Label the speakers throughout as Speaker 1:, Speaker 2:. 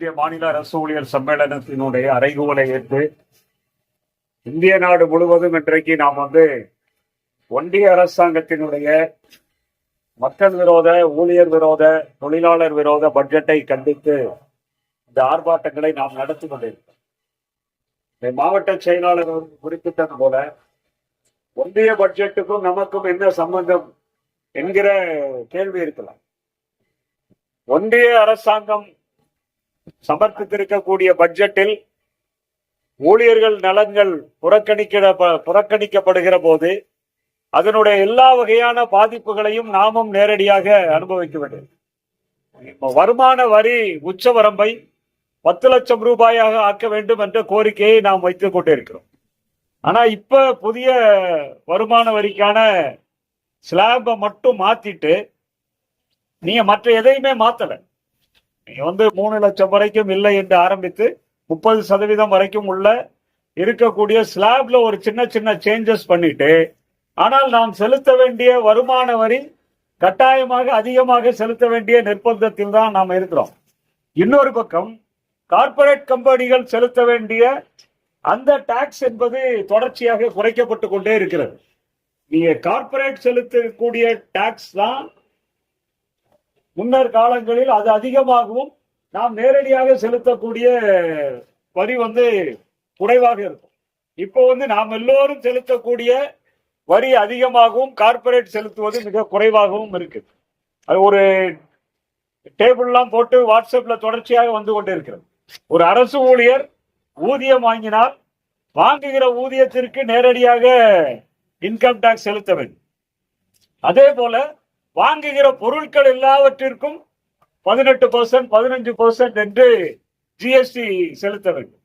Speaker 1: இந்திய மாநில அரசு ஊழியர் சம்மேளனத்தினுடைய அறைகூவலை ஏற்று இந்திய நாடு முழுவதும் இன்றைக்கு நாம் வந்து ஒன்றிய அரசாங்கத்தினுடைய மக்கள் விரோத ஊழியர் விரோத தொழிலாளர் விரோத பட்ஜெட்டை கண்டித்து இந்த ஆர்ப்பாட்டங்களை நாம் நடத்தி கொண்டிருக்கிறோம். இந்த மாவட்ட செயலாளர் குறிப்பிட்டது போல ஒன்றிய பட்ஜெட்டுக்கும் நமக்கும் என்ன சம்பந்தம் என்கிற கேள்வி இருக்கலாம். ஒன்றிய அரசாங்கம் சமர்ப்பித்திருக்கக்கூடிய பட்ஜெட்டில் ஊழியர்கள் நலன்கள் புறக்கணிக்கிற புறக்கணிக்கப்படுகிற போது அதனுடைய எல்லா வகையான பாதிப்புகளையும் நாமும் நேரடியாக அனுபவிக்க வேண்டும். வருமான வரி உச்சவரம்பை பத்து லட்சம் ரூபாயாக ஆக்க வேண்டும் என்ற கோரிக்கையை நாம் வைத்துக் கொண்டிருக்கிறோம். ஆனா இப்ப புதிய வருமான வரிக்கான ஸ்லாபை மட்டும் மாத்திட்டு நீங்க மற்ற எதையுமே மாத்தலை. நீங்க வந்து மூணு லட்சம் வரைக்கும் இல்லை என்று ஆரம்பித்து முப்பது சதவீதம் வரைக்கும் உள்ள இருக்கக்கூடிய ஸ்லாப்ல ஒரு சின்ன சின்ன சேஞ்சஸ் பண்ணிட்டு ஆனால் நாம் செலுத்த வேண்டிய வருமான வரி கட்டாயமாக அதிகமாக செலுத்த வேண்டிய நிர்பந்தத்தில் தான் நாம் இருக்கிறோம். இன்னொரு பக்கம் கார்ப்பரேட் கம்பெனிகள் செலுத்த வேண்டிய அந்த டாக்ஸ் என்பது தொடர்ச்சியாக குறைக்கப்பட்டு கொண்டே இருக்கிறது. நீங்க கார்ப்பரேட் செலுத்தக்கூடிய டாக்ஸ் தான் முன்னர் காலங்களில் அது அதிகமாகவும் நாம் நேரடியாக செலுத்தக்கூடிய வரி வந்து குறைவாக இருக்கும். இப்போ வந்து நாம் எல்லோரும் செலுத்தக்கூடிய வரி அதிகமாகவும் கார்ப்பரேட் செலுத்துவது மிக குறைவாகவும் இருக்குது. அது ஒரு டேபிள்லாம் போட்டு வாட்ஸ்அப்ல தொடர்ச்சியாக வந்து கொண்டே இருக்கிறது ஒரு அரசு ஊழியர் ஊதியம் வாங்கினால் வாங்குகிற ஊதியத்திற்கு நேரடியாக இன்கம் டாக்ஸ் செலுத்த வேண்டும். அதே போல வாங்குகிற பொருட்கள் எல்லாவற்றிற்கும் பதினெட்டு பர்சன்ட் பதினஞ்சு பர்சன்ட் என்று ஜிஎஸ்டி செலுத்த வேண்டும்.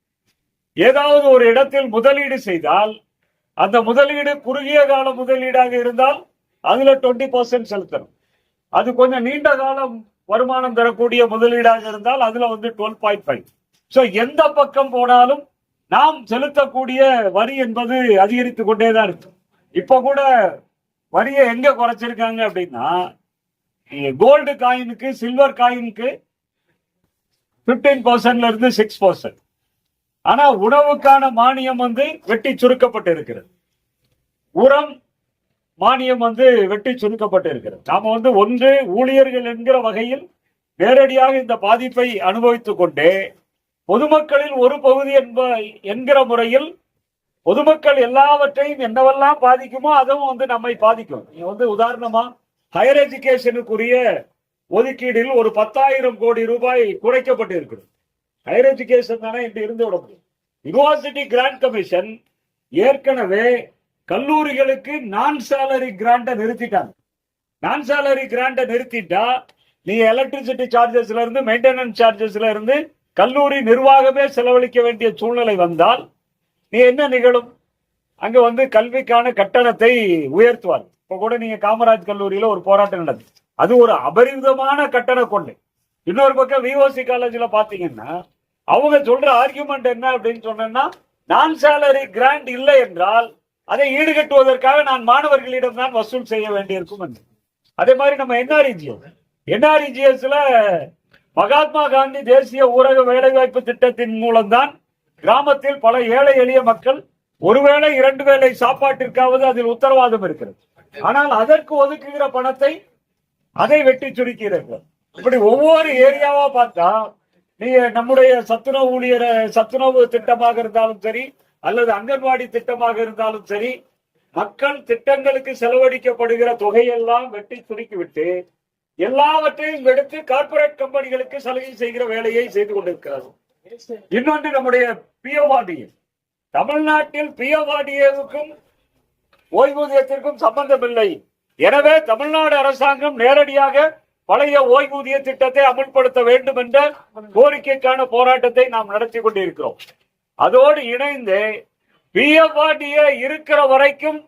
Speaker 1: ஏதாவது ஒரு இடத்தில் முதலீடு செய்தால் அந்த முதலீடு குறுகிய கால முதலீடாக இருந்தால் அதுல டுவெண்ட்டி பர்சன்ட் செலுத்தணும். அது கொஞ்சம் நீண்ட காலம் வருமானம் தரக்கூடிய முதலீடாக இருந்தால் அதுல வந்து டுவெல் பாயிண்ட் ஃபைவ் ஸோ எந்த பக்கம் போனாலும் நாம் செலுத்தக்கூடிய வரி என்பது அதிகரித்து கொண்டே தான் இருக்கும். இப்போ கூட வரியை எங்க குறைச்சிருக்காங்க அப்படின்னா கோல்டு காயினுக்கு சில்வர் காயினுக்கு பிப்டீன் பர்சன்ட்ல இருந்து சிக்ஸ் பர்சன்ட் ஆனா உணவுக்கான மானியம் வந்து வெட்டி சுருக்கப்பட்டு இருக்கிறது உரம் மானியம் வந்து வெட்டி சுருக்கப்பட்டு இருக்கிறது நாம வந்து ஒன்று ஊழியர்கள் என்கிற வகையில் நேரடியாக இந்த பாதிப்பை அனுபவித்துக் கொண்டே பொதுமக்களில் ஒரு பகுதி என்ப என்கிற முறையில் பொதுமக்கள் எல்லாவற்றையும் என்னவெல்லாம் பாதிக்குமோ அதுவும் வந்து நம்மை பாதிக்கும். நீங்க வந்து உதாரணமா ஹையர் எஜுகேஷனுக்குரிய ஒதுக்கீடில் ஒரு பத்தாயிரம் கோடி ரூபாய் குறைக்கப்பட்டு இருக்கிறது ஹையர் எஜுகேஷன் தானே இன்று இருந்து விட முடியும். யூனிவர்சிட்டி கிராண்ட் கமிஷன் ஏற்கனவே கல்லூரிகளுக்கு நான் சேலரி கிராண்டை நிறுத்திட்டாங்க. நான் சேலரி கிராண்டை நிறுத்திட்டா நீ எலக்ட்ரிசிட்டி சார்ஜஸ்ல இருந்து மெயின்டெனன்ஸ் சார்ஜஸ்ல இருந்து கல்லூரி நிர்வாகமே செலவழிக்க வேண்டிய சூழ்நிலை வந்தால் நீ என்ன நிகழும்? அங்க வந்து கல்விக்கான கட்டணத்தை உயர்த்துவார். இப்ப கூட நீங்க காமராஜ் கல்லூரியில ஒரு போராட்டம் நடந்தது. அது ஒரு அபரிதமான கட்டண கொள்ளை. இன்னொரு பக்கம் விஓசி காலேஜ்ல பாத்தீங்கன்னா அவங்க சொல்ற ஆர்குமெண்ட் என்ன அப்படின்னு சொன்னா நான் சேலரி கிராண்ட் இல்லை என்றால் அதை ஈடுகட்டுவதற்காக நான் மாணவர்களிடம் தான் வசூல் செய்ய வேண்டியிருக்கும் என்று. அதே மாதிரி நம்ம என்ஆர்இஜிஎஸ் என்ஆர்இஜிஎஸ்ல மகாத்மா காந்தி தேசிய ஊரக வேலைவாய்ப்பு திட்டத்தின் மூலம்தான் கிராமத்தில் பல ஏழை எளிய மக்கள் ஒருவேளை இரண்டு வேளை சாப்பாட்டிற்காவது அதில் உத்தரவாதம் இருக்கிறது. ஆனால் அதற்கு ஒதுக்குகிற பணத்தை அதை வெட்டி சுருக்கிறார்கள் இப்படி ஒவ்வொரு ஏரியாவா பார்த்தா நீங்க நம்முடைய சத்துணவு ஊழியர் சத்துணவு திட்டமாக இருந்தாலும் சரி அல்லது அங்கன்வாடி திட்டமாக இருந்தாலும் சரி மக்கள் திட்டங்களுக்கு செலவழிக்கப்படுகிற தொகையெல்லாம் வெட்டி சுருக்கிவிட்டு எல்லாவற்றையும் எடுத்து கார்ப்பரேட் கம்பெனிகளுக்கு சலுகை செய்கிற வேலையை செய்து கொண்டிருக்கிறார்கள். இன்னொன்று நம்முடைய பிஓஆர்டிஏ தமிழ்நாட்டில் பிஓஆர்டிஏவுக்கும் ஓய்வூதியத்திற்கும் சம்பந்தம் இல்லை எனவே தமிழ்நாடு அரசாங்கம் நேரடியாக பழைய ஓய்வூதிய திட்டத்தை அமல்படுத்த வேண்டும் என்ற கோரிக்கைக்கான போராட்டத்தை நாம் நடத்தி கொண்டிருக்கிறோம். அதோடு இணைந்து பிஎஃப்ஆர்டிஏ இருக்கிற வரைக்கும்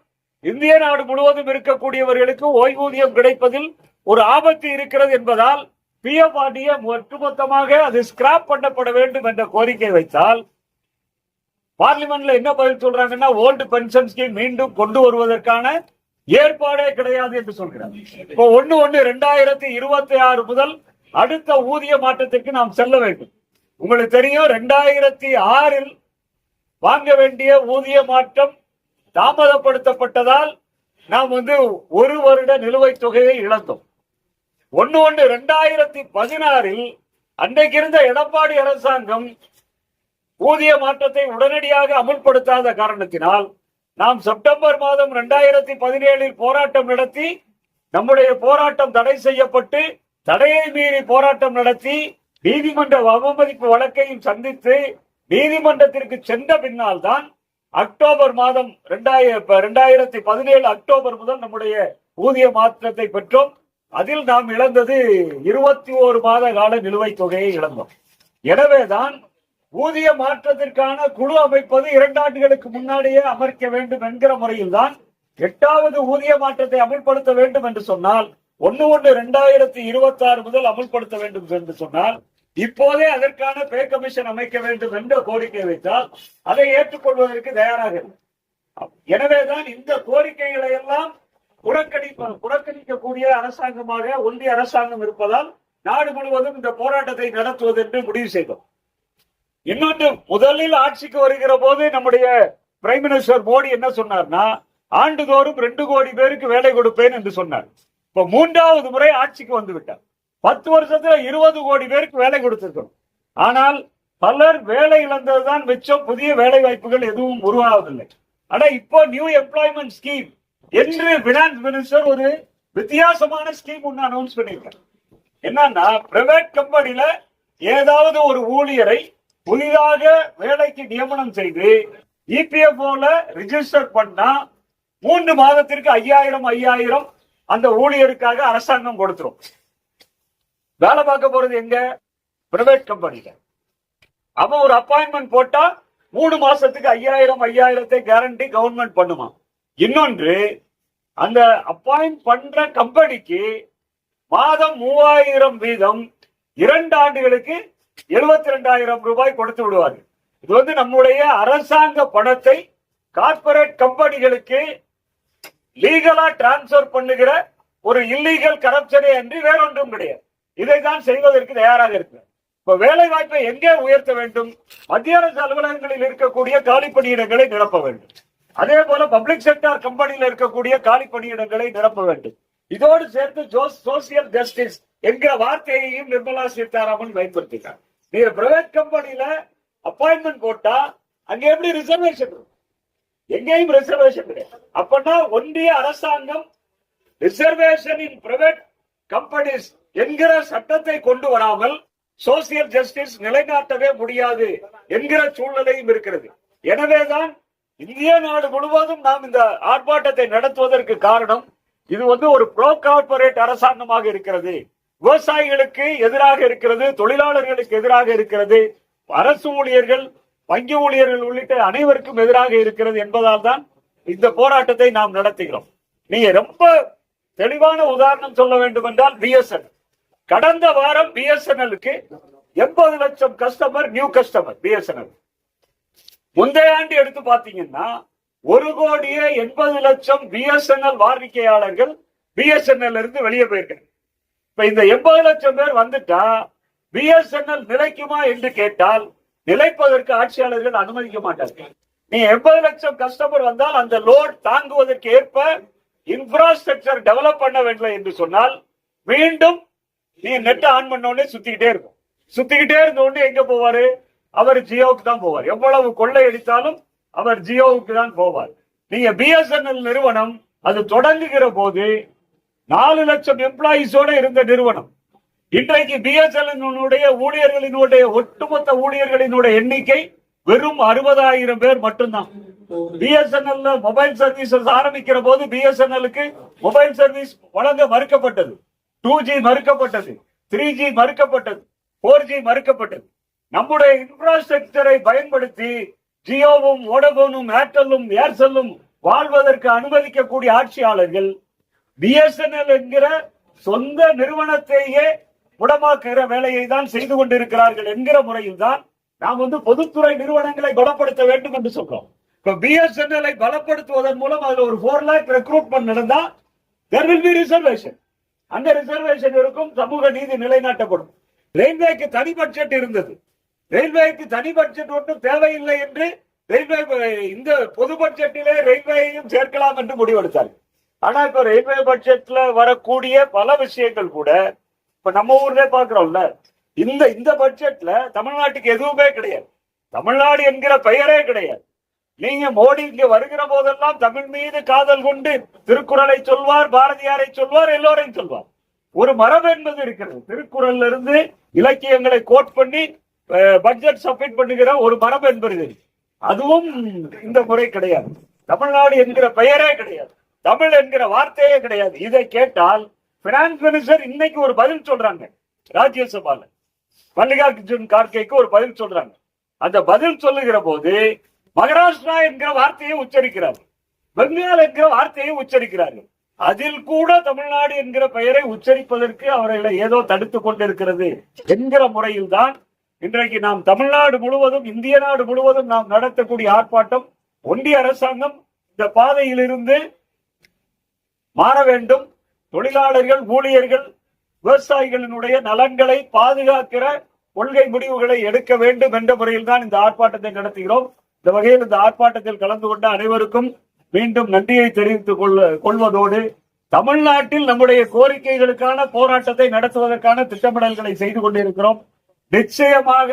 Speaker 1: இந்திய நாடு முழுவதும் இருக்கக்கூடியவர்களுக்கு ஓய்வூதியம் கிடைப்பதில் ஒரு ஆபத்து இருக்கிறது என்பதால் பிஎஃப்ஆர்டிஏ ஒட்டுமொத்தமாக அது ஸ்கிராப் பண்ணப்பட வேண்டும் என்ற கோரிக்கை வைத்தால் பார்லிமெண்ட்ல என்ன பதில் சொல்றாங்கன்னா ஓல்டு பென்ஷன் ஸ்கீம் மீண்டும் கொண்டு வருவதற்கான ஏற்பாடே கிடையாது என்று சொல்கிறார். இப்போ ஒன்னு ஒன்னு ரெண்டாயிரத்தி இருபத்தி ஆறு முதல் அடுத்த ஊதிய மாற்றத்திற்கு நாம் செல்ல வேண்டும். உங்களுக்கு தெரியும் ரெண்டாயிரத்தி ஆறில் வாங்க வேண்டிய ஊதிய மாற்றம் தாமதப்படுத்தப்பட்டதால் நாம் வந்து ஒரு வருட நிலுவைத் தொகையை இழந்தோம். ஒன்னு ஒன்று ரெண்டாயிரத்தி பதினாறில் அன்றைக்கு இருந்த எடப்பாடி அரசாங்கம் ஊதிய மாற்றத்தை உடனடியாக அமுல்படுத்தாத காரணத்தினால் நாம் செப்டம்பர் மாதம் ரெண்டாயிரத்தி பதினேழில் போராட்டம் நடத்தி நம்முடைய போராட்டம் தடை செய்யப்பட்டு தடையை மீறி போராட்டம் நடத்தி நீதிமன்ற அவமதிப்பு வழக்கையும் சந்தித்து நீதிமன்றத்திற்கு சென்ற பின்னால் தான் அக்டோபர் மாதம் ரெண்டாயிரத்தி பதினேழு அக்டோபர் முதல் நம்முடைய ஊதிய மாற்றத்தை பெற்றோம். அதில் நாம் இழந்தது இருபத்தி ஓரு மாத கால நிலுவைத் தொகையை இழந்தோம். எனவேதான் ஊதிய மாற்றத்திற்கான குழு அமைப்பது இரண்டு ஆண்டுகளுக்கு முன்னாடியே அமர்க்க வேண்டும் என்கிற முறையில் தான் எட்டாவது ஊதிய மாற்றத்தை அமல்படுத்த வேண்டும் என்று சொன்னால் ஒன்னு ஒன்று இரண்டாயிரத்தி இருபத்தி ஆறு முதல் அமல்படுத்த வேண்டும் என்று சொன்னால் இப்போதே அதற்கான பே கமிஷன் அமைக்க வேண்டும் என்ற கோரிக்கை வைத்தால் அதை ஏற்றுக்கொள்வதற்கு தயாராக இல்லை எனவேதான் இந்த கோரிக்கைகளை எல்லாம் புறக்கணிப்ப புறக்கணிக்கக்கூடிய அரசாங்கமாக ஒன்றிய அரசாங்கம் இருப்பதால் நாடு முழுவதும் இந்த போராட்டத்தை நடத்துவது என்று முடிவு செய்தோம். இன்னொன்று முதலில் ஆட்சிக்கு வருகிற போது நம்முடைய பிரைம் மினிஸ்டர் மோடி என்ன சொன்னார்னா ஆண்டுதோறும் ரெண்டு கோடி பேருக்கு வேலை கொடுப்பேன் என்று சொன்னார். இப்ப மூன்றாவது முறை ஆட்சிக்கு வந்து விட்டார். பத்து வருஷத்துல இருபது கோடி பேருக்கு வேலை கொடுத்திருக்கணும் ஆனால் பலர் வேலை இழந்ததுதான் மிச்சம் புதிய வேலை வாய்ப்புகள் எதுவும் உருவாவதில்லை. ஆனா இப்போ நியூ எம்ப்ளாய்மெண்ட் ஸ்கீம் என்று பினான்ஸ் மினிஸ்டர் ஒரு வித்தியாசமான ஸ்கீம் ஒன்று அனௌன்ஸ் பண்ணியிருக்காரு. என்னன்னா பிரைவேட் கம்பெனில ஏதாவது ஒரு ஊழியரை புதிதாக வேலைக்கு நியமனம் செய்து இபிஎஃப்ஓல ரிஜிஸ்டர் பண்ணா மூன்று மாதத்திற்கு ஐயாயிரம் ஐயாயிரம் அந்த ஊழியருக்காக அரசாங்கம் கொடுத்துரும். வேலை பார்க்க போறது எங்க? பிரைவேட் கம்பெனில அவன் ஒரு அப்பாயின்மெண்ட் போட்டா மூணு மாசத்துக்கு ஐயாயிரம் ஐயாயிரத்தை கேரண்டி கவர்மெண்ட் பண்ணுமா? இன்னொன்று அந்த அப்பாயிண்ட் பண்ற கம்பெனிக்கு மாதம் மூவாயிரம் வீதம் இரண்டு ஆண்டுகளுக்கு எழுபத்தி ரெண்டாயிரம் ரூபாய் கொடுத்து விடுவார்கள். இது வந்து நம்முடைய அரசாங்க பணத்தை கார்ப்பரேட் கம்பெனிகளுக்கு லீகலா டிரான்ஸ்பர் பண்ணுகிற ஒரு இல்லீகல் கரப்ஷனே அன்றி வேறொன்றும் கிடையாது. இதை தான் செய்வதற்கு தயாராக இருக்கு இப்ப வேலை வாய்ப்பை எங்கே உயர்த்த வேண்டும்? மத்திய அரசு அலுவலகங்களில் இருக்கக்கூடிய காலி பணியிடங்களை நிரப்ப வேண்டும். அதே போல பப்ளிக் செக்டார் கம்பெனியில் இருக்கக்கூடிய காலி பணியிடங்களை நிரப்ப வேண்டும். இதோடு சேர்த்து சோசியல் ஜஸ்டிஸ் என்கிற வார்த்தையையும் நிர்மலா சீதாராமன் பயன்படுத்தினார் நீங்க பிரைவேட் கம்பெனில அப்பாயின்மெண்ட் போட்டா அங்க எப்படி ரிசர்வேஷன் இருக்கும் எங்கேயும் ரிசர்வேஷன் கிடையாது. அப்பனா ஒன்றிய அரசாங்கம் ரிசர்வேஷன் இன் பிரைவேட் கம்பெனிஸ் என்கிற சட்டத்தை கொண்டு வராமல் சோசியல் ஜஸ்டிஸ் நிலைநாட்டவே முடியாது என்கிற சூழ்நிலையும் இருக்கிறது. எனவேதான் இந்திய நாடு முழுவதும் நாம் இந்த ஆர்ப்பாட்டத்தை நடத்துவதற்கு காரணம் இது வந்து ஒரு ப்ரோ கார்பரேட் அரசாங்கமாக இருக்கிறது. விவசாயிகளுக்கு எதிராக இருக்கிறது தொழிலாளர்களுக்கு எதிராக இருக்கிறது அரசு ஊழியர்கள் வங்கி ஊழியர்கள் உள்ளிட்ட அனைவருக்கும் எதிராக இருக்கிறது என்பதால் தான் இந்த போராட்டத்தை நாம் நடத்துகிறோம். நீங்க ரொம்ப தெளிவான உதாரணம் சொல்ல வேண்டும் என்றால் பிஎஸ்என்எல் கடந்த வாரம் பிஎஸ்என்எலுக்கு எண்பது லட்சம் கஸ்டமர் நியூ கஸ்டமர் பிஎஸ்என்எல் முந்தைய ஆண்டு எடுத்து பாத்தீங்கன்னா ஒரு கோடியே எண்பது லட்சம் பிஎஸ்என்எல் வாடிக்கையாளர்கள் பிஎஸ்என்எல் இருந்து வெளியே போயிருக்காங்க. இப்ப இந்த எண்பது லட்சம் பேர் வந்துட்டா பிஎஸ்என்எல் நிலைக்குமா என்று கேட்டால் நிலைப்பதற்கு ஆட்சியாளர்கள் அனுமதிக்க மாட்டார்கள். நீ எண்பது லட்சம் கஸ்டமர் வந்தால் அந்த லோட் தாங்குவதற்கு ஏற்ப இன்ஃப்ராஸ்ட்ரக்சர் டெவலப் பண்ண வேண்டும் என்று சொன்னால் மீண்டும் நீ நெட் ஆன் பண்ண உடனே சுத்திக்கிட்டே இருக்கும். சுத்திக்கிட்டே இருந்த உடனே எங்க போவாரு? அவர் ஜியோவுக்கு தான் போவார். எவ்வளவு கொள்ளை அடித்தாலும் அவர் ஜியோவுக்கு தான் போவார். நீங்க பிஎஸ்என்எல் நிறுவனம் அது தொடங்குகிற போது நாலு லட்சம் எம்ப்ளாயிஸோட இருந்த நிறுவனம். இன்றைக்கு பிஎஸ்என்எல் ஊழியர்களினுடைய ஒட்டுமொத்த ஊழியர்களினுடைய எண்ணிக்கை வெறும் அறுபதாயிரம் பேர் மட்டும்தான். பிஎஸ்என்எல் மொபைல் சர்வீசஸ் ஆரம்பிக்கிற போது பிஎஸ்என்எலுக்கு மொபைல் சர்வீஸ் வழங்க மறுக்கப்பட்டது. டூ ஜி மறுக்கப்பட்டது. த்ரீ ஜி மறுக்கப்பட்டது. போர் ஜி மறுக்கப்பட்டது. நம்முடைய இன்ஃப்ராஸ்ட்ரக்சரை பயன்படுத்தி ஜியோவும் வோடபோனும் ஏர்டெல்லும் ஏர்செல்லும் வாழ்வதற்கு அனுமதிக்கக்கூடிய ஆட்சியாளர்கள் பிஎஸ்என்எல் என்கிற சொந்த நிறுவனத்தையே முடமாக்குகிற வேலையை தான் செய்து கொண்டிருக்கிறார்கள் என்கிற முறையில் தான் நாம் வந்து பொதுத்துறை நிறுவனங்களை பலப்படுத்த வேண்டும் என்று சொல்றோம். இப்ப பிஎஸ்என்எல் பலப்படுத்துவதன் மூலம் அதுல ஒரு போர் லேக் ரெக்ரூட்மெண்ட் நடந்தா தெர் வில் பி ரிசர்வேஷன் அந்த ரிசர்வேஷன் இருக்கும் சமூக நீதி நிலைநாட்டப்படும். ரயில்வேக்கு தனி பட்ஜெட் இருந்தது. ரயில்வேக்கு தனி பட்ஜெட் ஒன்றும் தேவையில்லை என்று ரயில்வே இந்த பொது பட்ஜெட்டிலே ரயில்வேயையும் சேர்க்கலாம் என்று முடிவெடுத்தாரு ஆனா இப்ப ரயில்வே பட்ஜெட்ல வரக்கூடிய பல விஷயங்கள் கூட இப்ப நம்ம ஊர்ல பாக்குறோம்ல இந்த இந்த பட்ஜெட்ல தமிழ்நாட்டுக்கு எதுவுமே கிடையாது. தமிழ்நாடு என்கிற பெயரே கிடையாது. நீங்க மோடி இங்க வருகிற போதெல்லாம் தமிழ் மீது காதல் கொண்டு திருக்குறளை சொல்வார் பாரதியாரை சொல்வார் எல்லோரையும் சொல்வார். ஒரு மரபு என்பது இருக்கிறது. திருக்குறள்ல இருந்து இலக்கியங்களை கோட் பண்ணி பட்ஜெட் சப்மிட் பண்ணுகிற ஒரு மரபு என்பது. அதுவும் இந்த முறை கிடையாது. தமிழ்நாடு என்கிற பெயரே கிடையாது. தமிழ் என்கிற வார்த்தையே கிடையாது. இதை கேட்டால் பினான்ஸ் மினிஸ்டர் இன்னைக்கு ஒரு பதில் சொல்றாங்க ராஜ்யசபால. மல்லிகார்ஜுன் கார்கேக்கு ஒரு பதில் சொல்றாங்க. அந்த பதில் சொல்லுகிற போது மகாராஷ்டிரா என்கிற வார்த்தையை உச்சரிக்கிறார்கள். பெங்கால் என்கிற வார்த்தையை உச்சரிக்கிறார்கள். அதில் கூட தமிழ்நாடு என்கிற பெயரை உச்சரிப்பதற்கு அவர்களை ஏதோ தடுத்துக் கொண்டிருக்கிறது என்கிற முறையில் தான் இன்றைக்கு நாம் தமிழ்நாடு முழுவதும் இந்திய நாடு முழுவதும் நாம் நடத்தக்கூடிய ஆர்ப்பாட்டம் ஒன்றிய அரசாங்கம் இந்த பாதையிலிருந்து மாற வேண்டும். தொழிலாளர்கள் ஊழியர்கள் விவசாயிகளினுடைய நலன்களை பாதுகாக்கிற கொள்கை முடிவுகளை எடுக்க வேண்டும் என்ற முறையில் தான் இந்த ஆர்ப்பாட்டத்தை நடத்துகிறோம். இந்த வகையில் இந்த ஆர்ப்பாட்டத்தில் கலந்து கொண்ட அனைவருக்கும் மீண்டும் நன்றியை தெரிவித்துக் கொள்ள கொள்வதோடு தமிழ்நாட்டில் நம்முடைய கோரிக்கைகளுக்கான போராட்டத்தை நடத்துவதற்கான திட்டமிடல்களை செய்து கொண்டிருக்கிறோம். நிச்சயமாக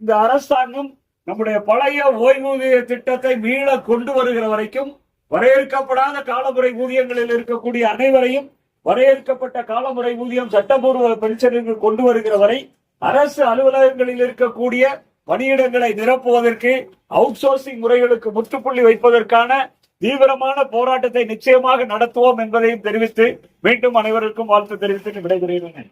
Speaker 1: இந்த அரசாங்கம் நம்முடைய பழைய ஓய்வூதிய திட்டத்தை மீள கொண்டு வருகிற வரைக்கும் வரையறுக்கப்படாத காலமுறை ஊதியங்களில் இருக்கக்கூடிய அனைவரையும் வரையறுக்கப்பட்ட காலமுறை ஊதியம் சட்டப்பூர்வ பென்ஷனுக்கு கொண்டு வருகிற வரை அரசு அலுவலகங்களில் இருக்கக்கூடிய பணியிடங்களை நிரப்புவதற்கு அவுட் சோர்சிங் முறைகளுக்கு முற்றுப்புள்ளி வைப்பதற்கான தீவிரமான போராட்டத்தை நிச்சயமாக நடத்துவோம் என்பதையும் தெரிவித்து மீண்டும் அனைவருக்கும் வாழ்த்து தெரிவித்து விடைபெறுகிறேன்.